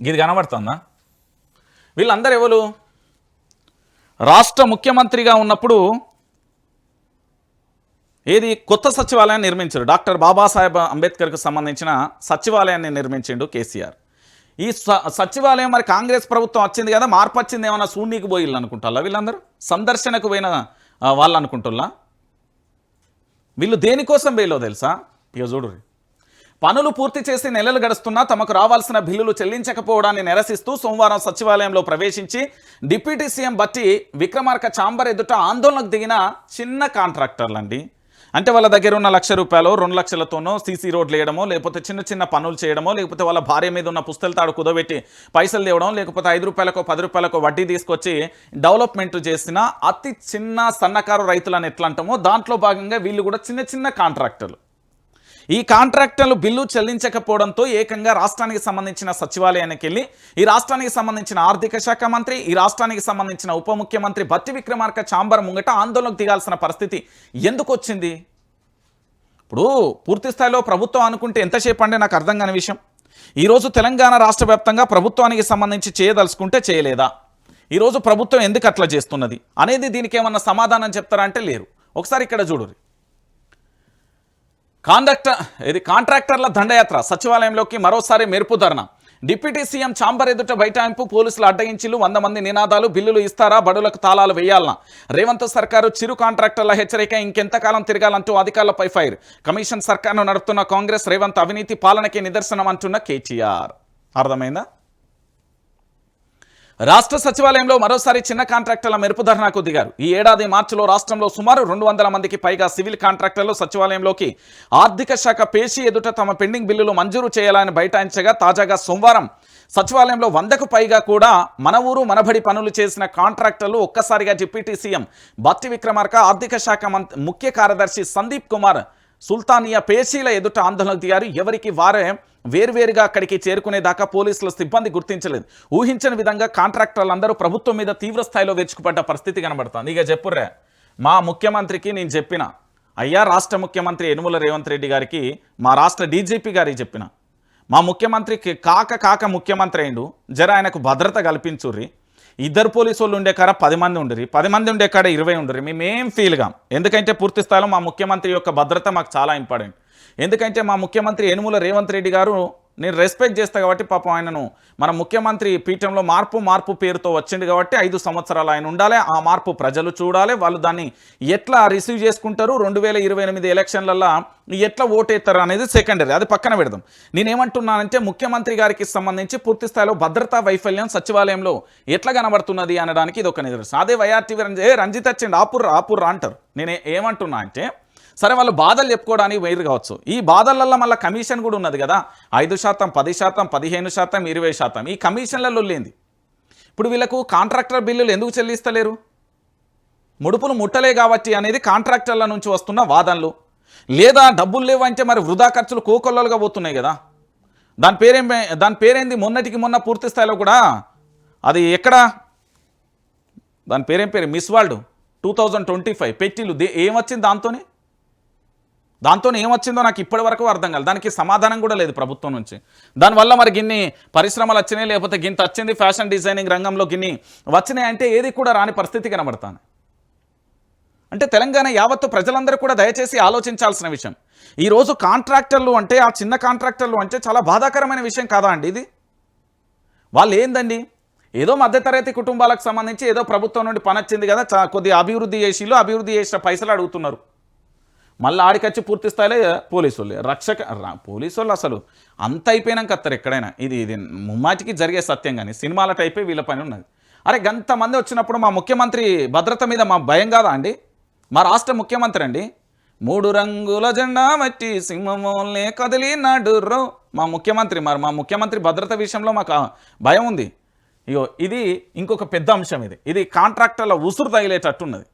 ఇది కనబడుతుందా? వీళ్ళందరూ ఎవరు రాష్ట్ర ముఖ్యమంత్రిగా ఉన్నప్పుడు ఏది కొత్త సచివాలయాన్ని నిర్మించారు? డాక్టర్ బాబాసాహెబ్ అంబేద్కర్కు సంబంధించిన సచివాలయాన్ని నిర్మించిండు కేసీఆర్. ఈ స- సచివాలయం మరి కాంగ్రెస్ ప్రభుత్వం వచ్చింది కదా మార్పు వచ్చింది ఏమన్నా శూన్యకి పోయిల్లు అనుకుంటారా వీళ్ళందరూ? సందర్శనకు పోయిన వాళ్ళు అనుకుంటున్నా వీళ్ళు దేనికోసం వేయలో తెలుసా? ఇక చూడు పనులు పూర్తి చేసి నెలలు గడుస్తున్నా తమకు రావాల్సిన బిల్లులు చెల్లించకపోవడాన్ని నిరసిస్తూ సోమవారం సచివాలయంలో ప్రవేశించి డిప్యూటీ సీఎం బట్టి విక్రమార్క చాంబర్ ఎదుట ఆందోళనకు దిగిన చిన్న కాంట్రాక్టర్లండి. అంటే వాళ్ళ దగ్గర ఉన్న లక్ష రూపాయలు రెండు లక్షలతోనో సీసీ రోడ్లు వేయడమో లేకపోతే చిన్న చిన్న పనులు చేయడమో లేకపోతే వాళ్ళ భార్య మీద ఉన్న పుస్తల తాడు కుదబెట్టి పైసలు తేవడం లేకపోతే ఐదు రూపాయలకో పది రూపాయలకో వడ్డీ తీసుకొచ్చి డెవలప్మెంట్ చేసిన అతి చిన్న సన్నకారు రైతులను ఎట్లా అంటామో దాంట్లో భాగంగా వీళ్ళు కూడా చిన్న చిన్న కాంట్రాక్టర్లు. ఈ కాంట్రాక్టర్లు బిల్లు చెల్లించకపోవడంతో ఏకంగా రాష్ట్రానికి సంబంధించిన సచివాలయానికి వెళ్ళి ఈ రాష్ట్రానికి సంబంధించిన ఆర్థిక శాఖ మంత్రి ఈ రాష్ట్రానికి సంబంధించిన ఉప ముఖ్యమంత్రి భట్టి విక్రమార్క చాంబర్ ముంగట ఆందోళనకు దిగాల్సిన పరిస్థితి ఎందుకు వచ్చింది? ఇప్పుడు పూర్తి స్థాయిలో ప్రభుత్వం అనుకుంటే ఎంతసేపు అంటే నాకు అర్థం కాని విషయం. ఈరోజు తెలంగాణ రాష్ట్ర వ్యాప్తంగా ప్రభుత్వానికి సంబంధించి చేయదలుచుకుంటే చేయలేదా? ఈరోజు ప్రభుత్వం ఎందుకు అట్లా చేస్తున్నది? అనేది దీనికి ఏమన్నా సమాధానం చెప్తారా అంటే లేరు. ఒకసారి ఇక్కడ చూడురి. కాండక్టర్ ఇది కాంట్రాక్టర్ల దండయాత్ర సచివాలయంలోకి మరోసారి మెరుపు ధర్నా. డిప్యూటీ సీఎం చాంబర్ ఎదుట బైఠాయింపు పోలీసులు అడ్డగించిలు వంద మంది నినాదాలు బిల్లులు ఇస్తారా బడులకు తాళాలు వేయాలనా? రేవంత్ సర్కారు చిరు కాంట్రాక్టర్ల హెచ్చరిక ఇంకెంతకాలం తిరగాలంటూ అధికారులపై ఫైర్. కమిషన్ సర్కార్ను నడుపుతున్న కాంగ్రెస్ రేవంత్ అవినీతి పాలనకి నిదర్శనం అంటున్న కేటీఆర్. అర్థమైందా? రాష్ట్ర సచివాలయంలో మరోసారి చిన్న కాంట్రాక్టర్ల మెరుపు ధర్నాకు దిగారు. ఈ ఏడాది మార్చిలో రాష్ట్రంలో సుమారు రెండు వందల మందికి పైగా సివిల్ కాంట్రాక్టర్లు సచివాలయంలోకి ఆర్థిక శాఖ పేషి ఎదుట తమ పెండింగ్ బిల్లులు మంజూరు చేయాలని బైఠాయించగా తాజాగా సోమవారం సచివాలయంలో వందకు పైగా కూడా మన ఊరు మనబడి పనులు చేసిన కాంట్రాక్టర్లు ఒక్కసారిగా డిప్యూటీ సీఎం బట్టి విక్రమార్క ఆర్థిక శాఖ మంత్ ముఖ్య కార్యదర్శి సందీప్ కుమార్ సుల్తానియా పేషీల ఎదుట ఆందోళనకు దిగారు. ఎవరికి వారే వేర్వేరుగా అక్కడికి చేరుకునేదాకా పోలీసుల సిబ్బంది గుర్తించలేదు. ఊహించని విధంగా కాంట్రాక్టర్లు అందరూ ప్రభుత్వం మీద తీవ్ర స్థాయిలో వెచ్చుకుపడ్డ పరిస్థితి కనబడుతుంది. ఇక చెప్పుర్రే మా ముఖ్యమంత్రికి నేను చెప్పిన అయ్యా రాష్ట్ర ముఖ్యమంత్రి యనుమల రేవంత్ రెడ్డి గారికి మా రాష్ట్ర డీజీపీ గారికి చెప్పిన మా ముఖ్యమంత్రికి కాక కాక ముఖ్యమంత్రి అయిండు జర ఆయనకు భద్రత కల్పించుర్రి. ఇద్దరు పోలీసు వాళ్ళు ఉండే కాడ పది మంది ఉండరు. పది మంది ఉండే కాడ ఇరవై ఉండరు. మేమేం ఫీల్ ఎందుకంటే పూర్తి స్థాయిలో మా ముఖ్యమంత్రి యొక్క భద్రత మాకు చాలా ఇంపార్టెంట్ ఎందుకంటే మా ముఖ్యమంత్రి యనుమల రేవంత్ రెడ్డి గారు నేను రెస్పెక్ట్ చేస్తా కాబట్టి పాపం ఆయనను. మన ముఖ్యమంత్రి పీఠంలో మార్పు మార్పు పేరుతో వచ్చింది కాబట్టి ఐదు సంవత్సరాలు ఆయన ఉండాలి. ఆ మార్పు ప్రజలు చూడాలి. వాళ్ళు దాన్ని ఎట్లా రిసీవ్ చేసుకుంటారు? రెండు వేల ఇరవై ఎనిమిది ఎలక్షన్లలో ఎట్లా ఓటేస్తారు అనేది సెకండరీ అది పక్కన పెడదాం. నేనేమంటున్నానంటే ముఖ్యమంత్రి గారికి సంబంధించి పూర్తి స్థాయిలో భద్రతా వైఫల్యం సచివాలయంలో ఎట్లా కనబడుతున్నది అనడానికి ఇది ఒక నిదర్శనం. అదే వైఆర్టీవీ రంజిత్ వచ్చిండు ఆపుర్రా ఆపుర్రా అంటారు. నేను ఏమంటున్నా అంటే సరే వాళ్ళు బాధలు చెప్పుకోవడానికి వేరు కావచ్చు. ఈ బాధలలో మళ్ళీ కమిషన్ కూడా ఉన్నది కదా. ఐదు శాతం పది శాతం పదిహేను శాతం ఇరవై శాతం. ఈ కమిషన్లలో లేనిది ఇప్పుడు వీళ్ళకు కాంట్రాక్టర్ బిల్లులు ఎందుకు చెల్లిస్తలేరు? ముడుపులు ముట్టలే కాబట్టి అనేది కాంట్రాక్టర్ల నుంచి వస్తున్న వాదనలు. లేదా డబ్బులు లేవంటే మరి వృధా ఖర్చులు కోకొల్లలుగా పోతున్నాయి కదా. దాని పేరేం దాని పేరేంది? మొన్నటికి మొన్న పూర్తి స్థాయిలో కూడా అది ఎక్కడ? దాని పేరేం పేరు? Miss World. Two thousand twenty five. పెట్టిలు దే ఏమొచ్చింది దాంతోని? దాంతో ఏమొచ్చిందో నాకు ఇప్పటి వరకు అర్థం కాలేదు. దానికి సమాధానం కూడా లేదు ప్రభుత్వం నుంచి. దానివల్ల మరి గిన్ని పరిశ్రమలు వచ్చినాయి లేకపోతే గింత వచ్చింది ఫ్యాషన్ డిజైనింగ్ రంగంలో గిన్ని వచ్చినాయి అంటే ఏది కూడా రాని పరిస్థితి కనబడతాను అంటే తెలంగాణ యావత్తు ప్రజలందరూ కూడా దయచేసి ఆలోచించాల్సిన విషయం. ఈరోజు కాంట్రాక్టర్లు అంటే ఆ చిన్న కాంట్రాక్టర్లు అంటే చాలా బాధాకరమైన విషయం కాదా అండి ఇది? వాళ్ళు ఏందండి? ఏదో మధ్యతరగతి కుటుంబాలకు సంబంధించి ఏదో ప్రభుత్వం నుండి పని వచ్చింది కదా కొద్దిగా అభివృద్ధి చేసిలో అభివృద్ధి చేసిన పైసలు అడుగుతున్నారు. మళ్ళీ ఆడికొచ్చి పూర్తి స్థాయిలో పోలీసు వాళ్ళు రక్షక రా- పోలీసు వాళ్ళు అసలు అంత అయిపోయినాక వస్తారు ఎక్కడైనా. ఇది ఇది ముమ్మాటికి జరిగే సత్యం కానీ సినిమాల టైపే వీళ్ళ పని ఉన్నది. అరే గంతమంది వచ్చినప్పుడు మా ముఖ్యమంత్రి భద్రత మీద మా భయం కాదా అండి? మా రాష్ట్ర ముఖ్యమంత్రి అండి. మూడు రంగుల జెండా మట్టి సింహమోల్నే కదిలి నడుర్రో. మా ముఖ్యమంత్రి మరి మా ముఖ్యమంత్రి భద్రత విషయంలో మాకు భయం ఉంది. ఇగో ఇది ఇంకొక పెద్ద అంశం ఇది. ఇది కాంట్రాక్టర్ల ఉసురు తగిలేటట్టున్నది